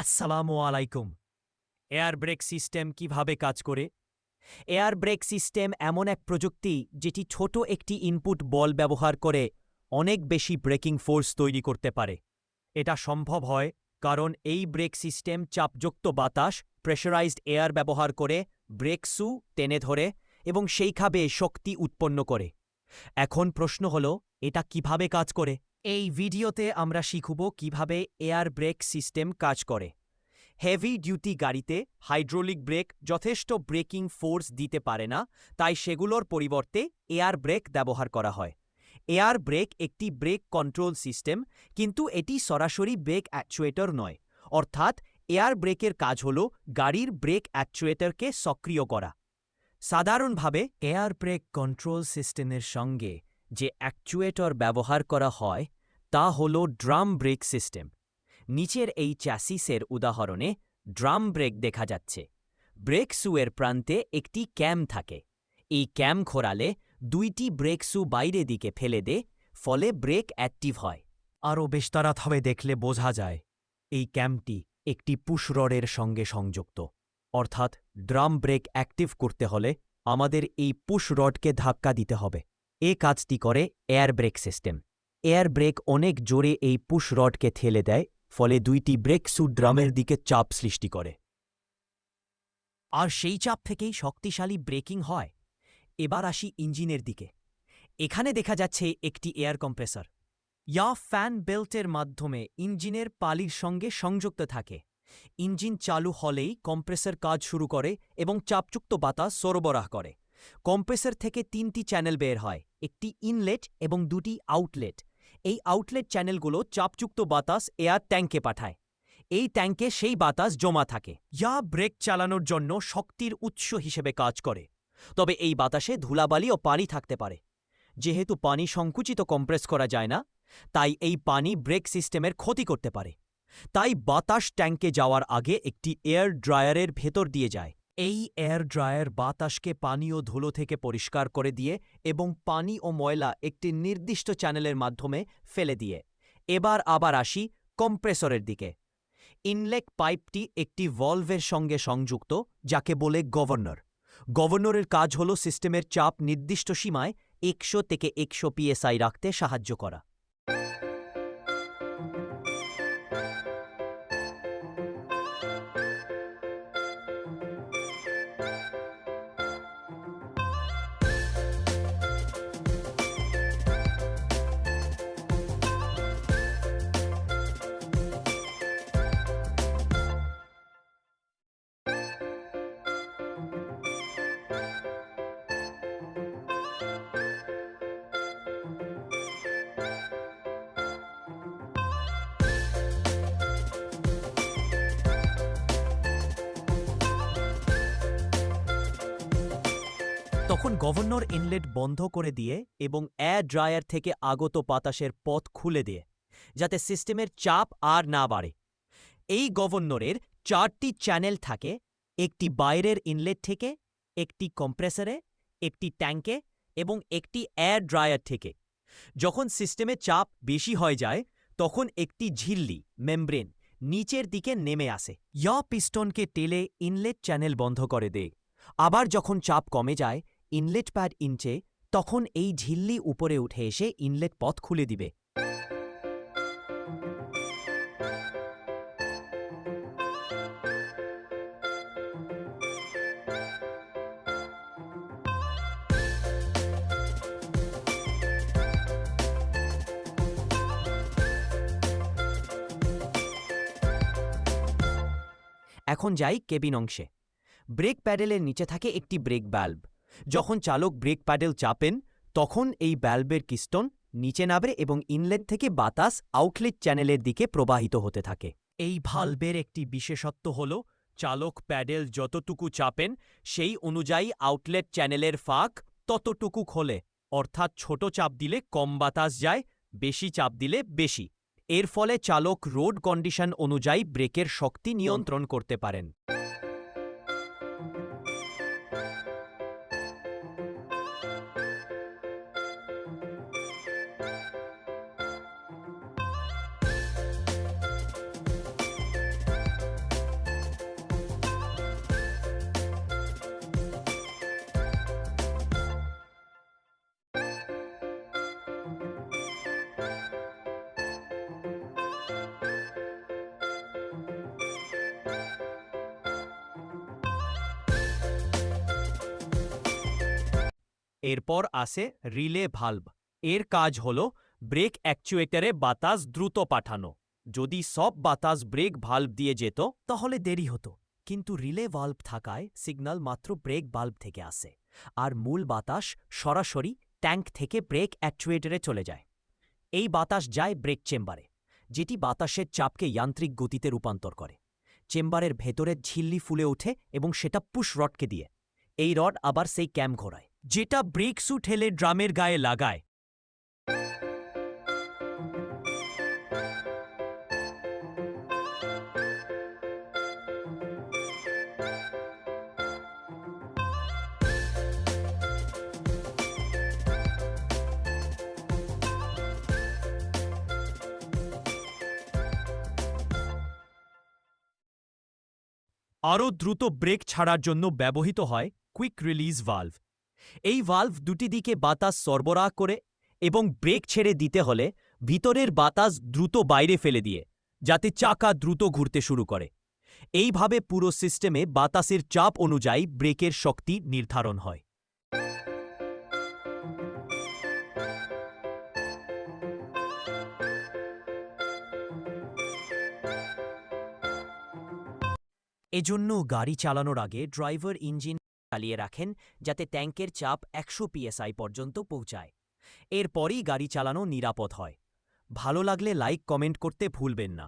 আসসালামু আলাইকুম। Air brake system কীভাবে কাজ করে? এয়ার ব্রেক সিস্টেম এমন এক প্রযুক্তি যেটি ছোট একটি ইনপুট বল ব্যবহার করে অনেক বেশি ব্রেকিং ফোর্স তৈরি করতে পারে। এটা সম্ভব হয় কারণ এই ব্রেক সিস্টেম চাপযুক্ত বাতাস প্রেশারাইজড এয়ার ব্যবহার করে ব্রেক সু টেনে ধরে এবং সেইভাবে শক্তি উৎপন্ন করে। এখন প্রশ্ন হল, এটা কীভাবে কাজ করে? এই ভিডিওতে আমরা শিখব কীভাবে এয়ার ব্রেক সিস্টেম কাজ করে। হেভি ডিউটি গাড়িতে হাইড্রোলিক ব্রেক যথেষ্ট ব্রেকিং ফোর্স দিতে পারে না, তাই সেগুলোর পরিবর্তে এয়ার ব্রেক ব্যবহার করা হয়। এয়ার ব্রেক একটি ব্রেক কন্ট্রোল সিস্টেম, কিন্তু এটি সরাসরি ব্রেক অ্যাকচুয়েটর নয়। অর্থাৎ, এয়ার ব্রেকের কাজ হল গাড়ির ব্রেক অ্যাকচুয়েটরকে সক্রিয় করা। সাধারণভাবে এয়ার ব্রেক কন্ট্রোল সিস্টেমের সঙ্গে যে অ্যাকচুয়েটর ব্যবহার করা হয়, তা হল ড্রাম ব্রেক সিস্টেম। নিচের এই চ্যাসিসের উদাহরণে ড্রাম ব্রেক দেখা যাচ্ছে। ব্রেক সুয়ের প্রান্তে একটি ক্যাম থাকে। এই ক্যাম খোরালে দুইটি ব্রেক সু বাইরে দিকে ফেলে দে, ফলে ব্রেক অ্যাক্টিভ হয়। আরও বিস্তারাতভাবে দেখলে বোঝা যায়, এই ক্যামটি একটি পুশরডের সঙ্গে সংযুক্ত। অর্থাৎ ড্রাম ব্রেক অ্যাক্টিভ করতে হলে আমাদের এই পুশ রডকে ধাক্কা দিতে হবে। এ কাজটি করে air brake system. Air brake অনেক জোরে এই পুশ রডকে ঠেলে দেয়, ফলে দুইটি ব্রেক সু ড্রামের দিকে চাপ সৃষ্টি করে। আর সেই চাপ থেকেই শক্তিশালী ব্রেকিং হয়। এবার আসি ইঞ্জিনের দিকে। এখানে দেখা যাচ্ছে একটি এয়ার কম্প্রেসর। ইয়া ফ্যান বেল্টের মাধ্যমে ইঞ্জিনের পালির সঙ্গে সংযুক্ত থাকে। ইঞ্জিন চালু হলেই কম্প্রেসর কাজ শুরু করে এবং চাপযুক্ত বাতাস সরবরাহ করে। কম্প্রেসর থেকে তিনটি চ্যানেল বের হয়, একটি ইনলেট এবং দুটি আউটলেট। এই আউটলেট চ্যানেলগুলো চাপযুক্ত বাতাস এয়ার ট্যাঙ্কে পাঠায়। এই ট্যাঙ্কে সেই বাতাস জমা থাকে। যা ব্রেক চালানোর জন্য শক্তির উৎস হিসেবে কাজ করে। তবে এই বাতাসে ধুলাবালি ও পানি থাকতে পারে। যেহেতু পানি সংকুচিত কম্প্রেস করা যায় না, তাই এই পানি ব্রেক সিস্টেমের ক্ষতি করতে পারে। তাই বাতাস ট্যাঙ্কে যাওয়ার আগে একটি এয়ার ড্রায়ারের ভেতর দিয়ে যায়। এই এয়ার ড্রায়ার বাতাসকে পানি ও ধুলো থেকে পরিষ্কার করে দিয়ে এবং পানি ও ময়লা একটি নির্দিষ্ট চ্যানেলের মাধ্যমে ফেলে দিয়ে। এবার আবার আসি কম্প্রেসরের দিকে। ইনলেক পাইপটি একটি ভলভের সঙ্গে সংযুক্ত, যাকে বলে গভর্নর গভর্নরের কাজ হল সিস্টেমের চাপ নির্দিষ্ট সীমায় একশো থেকে একশো পিএসআই রাখতে সাহায্য করা। তখন গভর্নর ইনলেট বন্ধ করে দিয়ে এবং এয়ার ড্রায়ার থেকে আগত বাতাসের পথ খুলে দিয়ে, যাতে সিস্টেমের চাপ আর না বাড়ে। এই গভর্নরের চারটি চ্যানেল থাকে, একটি বাইরের ইনলেট থেকে, একটি কম্প্রেসরে, একটি ট্যাঙ্কে এবং একটি এয়ার ড্রায়ার থেকে। যখন সিস্টেমে চাপ বেশি হয়ে যায়, তখন একটি ঝিল্লি, মেমব্রেন, নিচের দিকে নেমে আসে। ইয়া পিস্টনকে টেলে ইনলেট চ্যানেল বন্ধ করে দেয় আবার যখন চাপ কমে যায় ইনলেট প্যাড ইঞ্চে তখন এই ঝিল্লি উপরে উঠে এসে ইনলেট পথ খুলে দিবে। এখন যাই কেবিন অংশে। ব্রেক প্যাডেলের নিচে থাকে একটি ব্রেক বাল্ব। যখন চালক ব্রেক প্যাডেল চাপেন, তখন এই ব্যালবের কিস্টন নিচে নাবে এবং ইনলেট থেকে বাতাস আউটলেট চ্যানেলের দিকে প্রবাহিত হতে থাকে। এই ভালবের একটি বিশেষত্ব হল, চালক প্যাডেল যতটুকু চাপেন, সেই অনুযায়ী আউটলেট চ্যানেলের ফাঁক ততটুকু খোলে। অর্থাৎ ছোট চাপ দিলে কম বাতাস যায়, বেশি চাপ দিলে বেশি। এর ফলে চালক রোড কন্ডিশন অনুযায়ী ব্রেকের শক্তি নিয়ন্ত্রণ করতে পারেন। এরপর আসে রিলে ভাল্ব। এর কাজ হল ব্রেক অ্যাকচুয়েটারে বাতাস দ্রুত পাঠানো। যদি সব বাতাস ব্রেক ভাল্ব দিয়ে যেত, তাহলে দেরি হতো। কিন্তু রিলে ভাল্ব থাকায় সিগন্যাল মাত্র ব্রেক ভাল্ব থেকে আসে। আর মূল বাতাস সরাসরি ট্যাঙ্ক থেকে ব্রেক অ্যাকচুয়েটারে চলে যায়। এই বাতাস যায় ব্রেক চেম্বারে, যেটি বাতাসের চাপকে যান্ত্রিক গতিতে রূপান্তর করে। চেম্বারের ভেতরে ঝিল্লি ফুলে ওঠে এবং সেটা পুশ রডকে দিয়ে। এই রড আবার সেই ক্যাম্প ঘোরায়। যেটা ব্রেক সু ঠেলে ড্রামের গায়ে লাগায়। আরও দ্রুত ব্রেক ছাড়ার জন্য ব্যবহৃত হয় কুইক রিলিজ ভালভ এই ভাল্ভ দুটি দিকে বাতাস সরবরাহ করে এবং ব্রেক ছেড়ে দিতে হলে ভিতরের বাতাস দ্রুত বাইরে ফেলে দিয়ে, যাতে চাকা দ্রুত ঘুরতে শুরু করে। এইভাবে পুরো সিস্টেমে বাতাসের চাপ অনুযায়ী ব্রেকের শক্তি নির্ধারণ হয়। এজন্য গাড়ি চালানোর আগে ড্রাইভার ইঞ্জিন চালিয়ে রাখেন যাতে ট্যাঙ্কের চাপ একশো পিএসআই পর্যন্ত পৌঁছায়। এরপরই গাড়ি চালানো নিরাপদ হয়। ভালো লাগলে লাইক, কমেন্ট করতে ভুলবেন না।